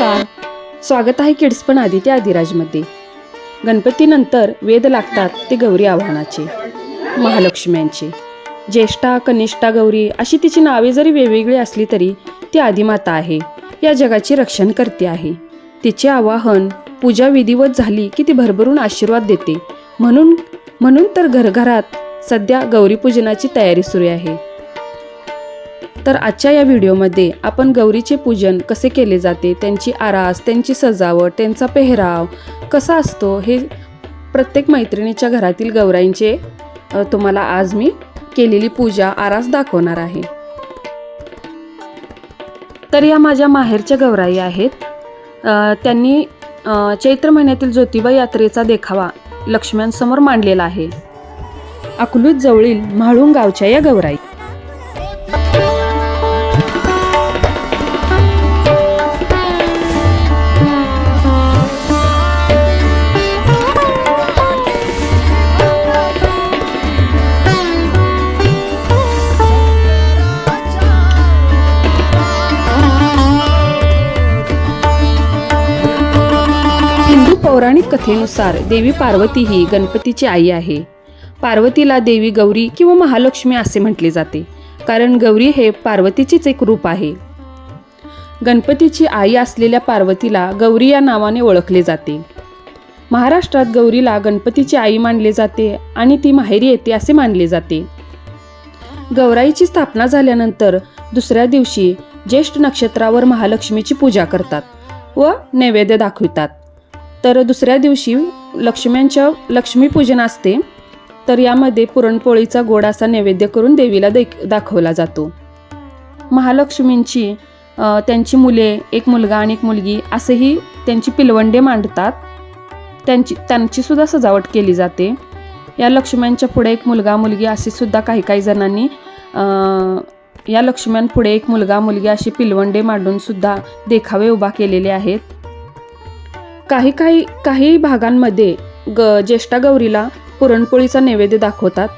नमस्कार स्वागत आहे किड्सपण आदित्य आदिराजमध्ये. गणपतीनंतर वेद लागतात ते गौरी आव्हानाचे महालक्ष्म्यांचे. ज्येष्ठा कनिष्ठा गौरी अशी तिची नावे जरी वेगवेगळी असली तरी ती आदिमाता आहे या जगाची रक्षण करते आहे. तिचे आवाहन पूजा विधिवत झाली की ती भरभरून आशीर्वाद देते. म्हणून म्हणून तर घरघरात सध्या गौरीपूजनाची तयारी सुरू आहे. तर आजच्या या व्हिडिओमध्ये आपण गौरीचे पूजन कसे केले जाते त्यांची आरास त्यांची सजावट त्यांचा पेहराव कसा असतो हे प्रत्येक मैत्रिणीच्या घरातील गौराईंचे तुम्हाला आज मी केलेली पूजा आरास दाखवणार आहे. तर या माझ्या माहेरच्या गौराई आहेत. त्यांनी चैत्र महिन्यातील ज्योतिबा यात्रेचा देखावा लक्ष्म्यांसमोर मांडलेला आहे. अकलूत जवळील म्हाळुंग गावच्या या गौराई कथेनुसार देवी पार्वती ही गणपतीची आई आहे. पार्वतीला देवी गौरी किंवा महालक्ष्मी असे म्हटले जाते कारण गौरी हे पार्वतीचेच एक रूप आहे. गणपतीची आई असलेल्या पार्वतीला गौरी या नावाने ओळखले जाते. महाराष्ट्रात गौरीला गणपतीची आई मानले जाते आणि ती माहेरी येते असे मानले जाते. गौराईची स्थापना झाल्यानंतर दुसऱ्या दिवशी ज्येष्ठ नक्षत्रावर महालक्ष्मीची पूजा करतात व नैवेद्य दाखवितात. तर दुसऱ्या दिवशी लक्ष्म्यांच्या लक्ष्मीपूजन असते तर यामध्ये पुरणपोळीचा गोड असा नैवेद्य करून देवीला देख दाखवला जातो. महालक्ष्मींची त्यांची मुले एक मुलगा आणि एक मुलगी असेही त्यांची पिलवंडे मांडतात. त्यांची त्यांचीसुद्धा सजावट केली जाते. या लक्ष्म्यांच्या पुढे एक मुलगा मुलगी असे सुद्धा काही काही जणांनी या लक्ष्म्यांपुढे एक मुलगा मुलगी अशी पिलवंडे मांडूनसुद्धा देखावे उभा केलेले आहेत. काही काही काही भागांमध्ये ग ज्येष्ठा गौरीला पुरणपोळीचा नैवेद्य दाखवतात.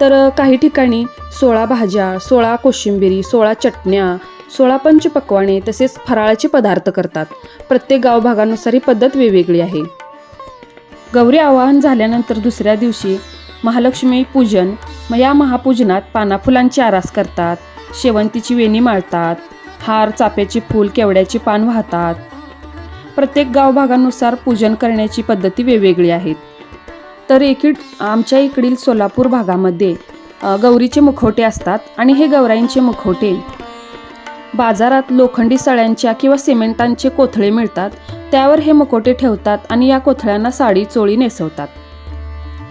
तर काही ठिकाणी सोळा भाज्या सोळा कोशिंबिरी सोळा चटण्या सोळा पंचपक्वाणे तसेच फराळाचे पदार्थ करतात. प्रत्येक गावभागानुसार ही पद्धत वेगवेगळी आहे. गौरी आवाहन झाल्यानंतर दुसऱ्या दिवशी महालक्ष्मी पूजन मग या महापूजनात पानाफुलांची आरास करतात शेवंतीची वेणी माळतात हार चाप्याची फूल केवड्याची पान वाहतात. प्रत्येक गाव भागानुसार पूजन करण्याची पद्धती वेगवेगळी आहेत. तर एकीड आमच्या इकडील सोलापूर भागामध्ये गौरीचे मुखवटे असतात आणि हे गौराईंचे मुखवटे. बाजारात लोखंडी सळ्यांच्या किंवा सिमेंटांचे कोथळे मिळतात त्यावर हे मुखवटे ठेवतात आणि या कोथळ्यांना साडी चोळी नेसवतात.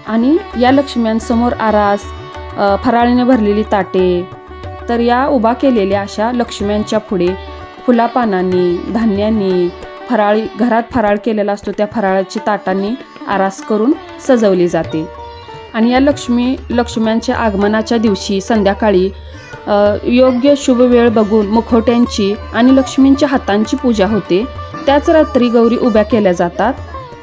आणि या लक्ष्म्यांसमोर आरास फराळीने भरलेली ताटे तर या उभा केलेल्या अशा लक्ष्म्यांच्या पुढे फुलापानांनी धान्यांनी फराळी घरात फराळ केलेला असतो त्या फराळाची ताटांनी आरास करून सजवली जाते. आणि या लक्ष्मी लक्ष्म्यांच्या आगमनाच्या दिवशी संध्याकाळी योग्य शुभ वेळ बघून मुखवट्यांची आणि लक्ष्मींच्या हातांची पूजा होते. त्याच रात्री गौरी उभ्या केल्या जातात.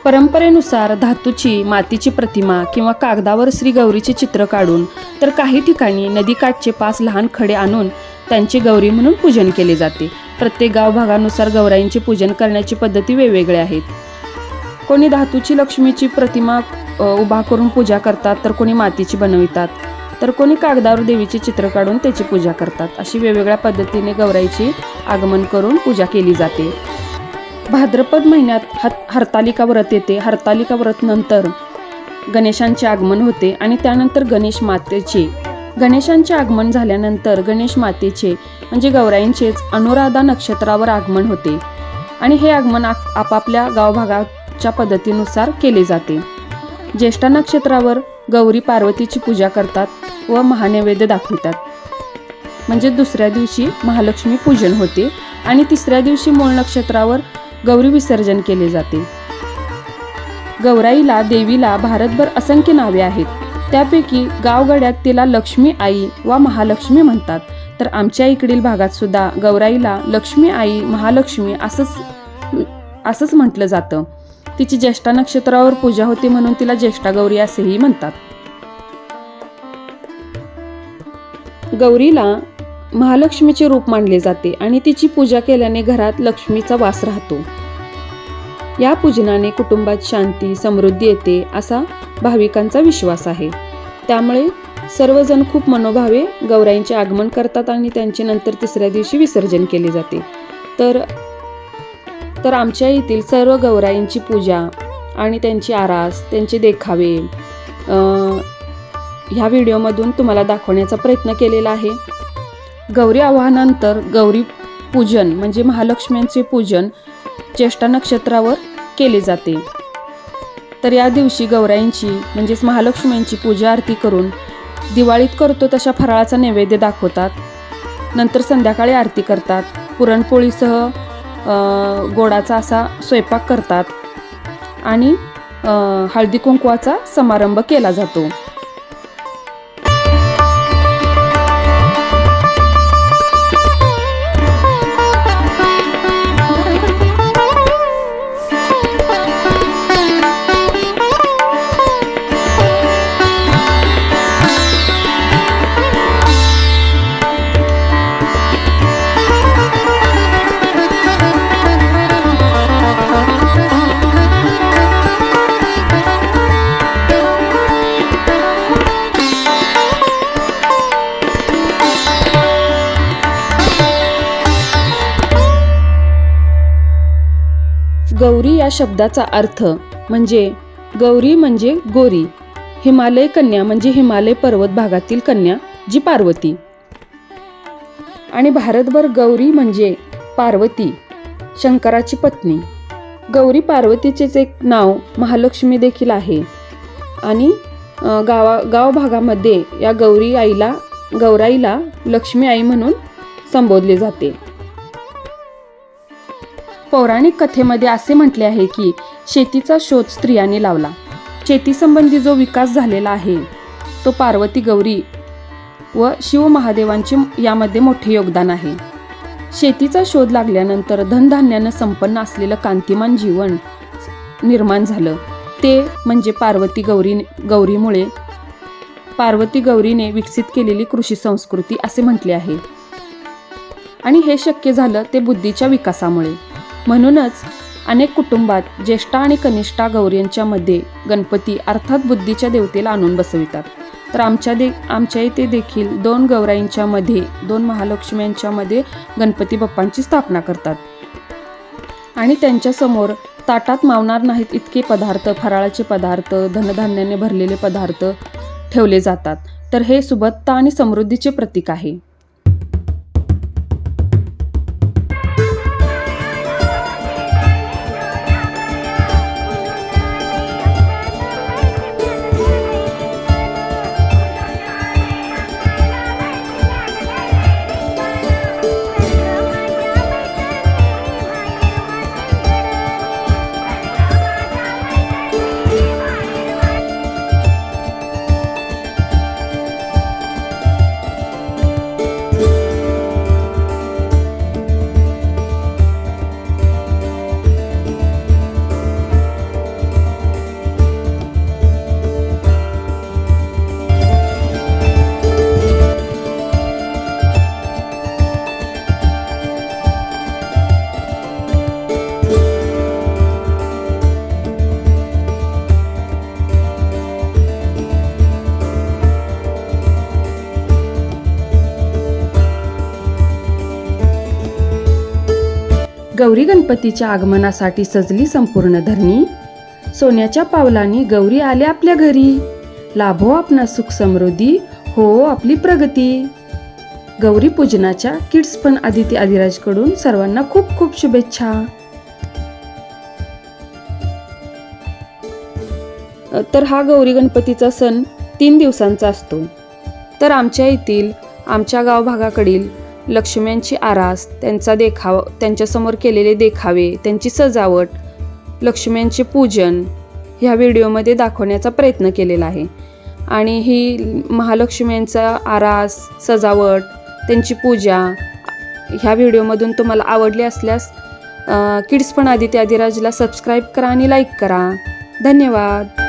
परंपरेनुसार धातूची मातीची प्रतिमा किंवा कागदावर श्री गौरीचे चित्र काढून तर काही ठिकाणी नदीकाठचे पाच लहान खडे आणून त्यांचे गौरी म्हणून पूजन केले जाते. प्रत्येक गाव भागानुसार गौराईंचे पूजन करण्याची पद्धती वेगवेगळ्या आहेत. कोणी धातूची लक्ष्मीची प्रतिमा उभा करून पूजा करतात तर कोणी मातीची बनवितात. तर कोणी कागदावर देवीचे चित्र काढून त्याची पूजा करतात. अशी वेगवेगळ्या पद्धतीने गौराईची आगमन करून पूजा केली जाते. भाद्रपद महिन्यात हत हरतालिका व्रत येते. हरतालिका व्रत नंतर गणेशांचे आगमन होते आणि त्यानंतर गणेश मातेचे गणेशांचे आगमन झाल्यानंतर गणेश मातेचे म्हणजे गौराईंचेच अनुराधा नक्षत्रावर आगमन होते. आणि हे आगमन आप- आपापल्या गावभागाच्या पद्धतीनुसार केले जाते. ज्येष्ठा नक्षत्रावर गौरी पार्वतीची पूजा करतात व महानैवेद्य दाखवितात. म्हणजे दुसऱ्या दिवशी महालक्ष्मी पूजन होते आणि तिसऱ्या दिवशी मूळ नक्षत्रावर गौरी विसर्जन केले जाते. गौराईला देवीला भारतभर असंख्य नावे आहेत. त्यापैकी गावगड्यात तिला लक्ष्मी आई वा महालक्ष्मी म्हणतात. तर आमच्या इकडील भागात सुद्धा गौराईला लक्ष्मी आई महालक्ष्मी असंच असंच म्हटलं जातं. तिची ज्येष्ठा नक्षत्रावर पूजा होते म्हणून तिला ज्येष्ठा गौरी असेही म्हणतात. गौरीला महालक्ष्मीचे रूप मानले जाते आणि तिची पूजा केल्याने घरात लक्ष्मीचा वास राहतो. या पूजनाने कुटुंबात शांती समृद्धी येते असा भाविकांचा विश्वास आहे. त्यामुळे सर्वजण खूप मनोभावे गौराईंचे आगमन करतात आणि त्यांचे नंतर तिसऱ्या दिवशी विसर्जन केले जाते. तर तर आमच्या येथील सर्व गौराईंची पूजा आणि त्यांची आरास त्यांचे देखावे ह्या व्हिडिओमधून तुम्हाला दाखवण्याचा प्रयत्न केलेला आहे. गौरी आवाहनानंतर गौरी पूजन म्हणजे महालक्ष्म्यांचे पूजन ज्येष्ठा नक्षत्रावर केले जाते. तर या दिवशी गौराईंची म्हणजेच महालक्ष्मींची पूजा आरती करून दिवाळीत करतो तशा फराळाचा नैवेद्य दाखवतात. नंतर संध्याकाळी आरती करतात. पुरणपोळीसह गोडाचा असा स्वयंपाक करतात. आणि हळदी कुंकवाचा समारंभ केला जातो. या शब्दाचा अर्थ म्हणजे गौरी म्हणजे गोरी हिमालय कन्या म्हणजे हिमालय पर्वत भागातील कन्या जी पार्वती. आणि भारतभर गौरी म्हणजे पार्वती शंकराची पत्नी. गौरी पार्वतीचेच एक नाव महालक्ष्मी देखील आहे. आणि गावा गाव भागामध्ये या गौरी आईला गौराईला लक्ष्मी आई म्हणून संबोधले जाते. पौराणिक कथेमध्ये असे म्हटले आहे की शेतीचा शोध स्त्रियांनी लावला. शेतीसंबंधी जो विकास झालेला आहे तो पार्वती गौरी व शिव महादेवांचे यामध्ये मोठे योगदान आहे. शेतीचा शोध लागल्यानंतर धनधान्यानं संपन्न असलेलं कांतिमान जीवन निर्माण झालं. ते म्हणजे पार्वती गौरी गौरीमुळे पार्वती गौरीने विकसित केलेली कृषी संस्कृती असे म्हटले आहे. आणि हे शक्य झालं ते बुद्धीच्या विकासामुळे. म्हणूनच अनेक कुटुंबात ज्येष्ठा आणि कनिष्ठा गौरी यांच्यामध्ये गणपती अर्थात बुद्धीच्या देवतेला आणून बसवितात. तर आमच्या दे आमच्या इथे देखील दोन गौराईंच्यामध्ये दोन महालक्ष्म्यांच्यामध्ये गणपती बाप्पांची स्थापना करतात. आणि त्यांच्यासमोर ताटात मावणार नाहीत इतके पदार्थ फराळाचे पदार्थ धनधान्याने भरलेले पदार्थ ठेवले जातात. तर हे सुबत्ता आणि समृद्धीचे प्रतीक आहे. गौरी गणपतीच्या आगमनासाठी सजली संपूर्ण धरणी. सोन्याच्या पावलांनी गौरी आल्या आपल्या घरी. लाभो आपणा सुख समृद्धी हो आपली प्रगती. गौरी पूजनाच्या किड्स पण आदिती आदिराजकडून सर्वांना खूप खूप शुभेच्छा. तर हा गौरी गणपतीचा सण तीन दिवसांचा असतो. तर आमच्या येथील आमच्या गाव भागाकडील लक्ष्म्यांची आरास त्यांचा देखाव त्यांच्यासमोर केलेले देखावे त्यांची सजावट लक्ष्म्यांचे पूजन ह्या व्हिडिओमध्ये दाखवण्याचा प्रयत्न केलेला आहे. आणि ही महालक्ष्म्यांचा आरास सजावट त्यांची पूजा ह्या व्हिडिओमधून तुम्हाला आवडली असल्यास किड्स पण आदित्य आदिराजला सबस्क्राईब करा आणि लाईक करा. धन्यवाद.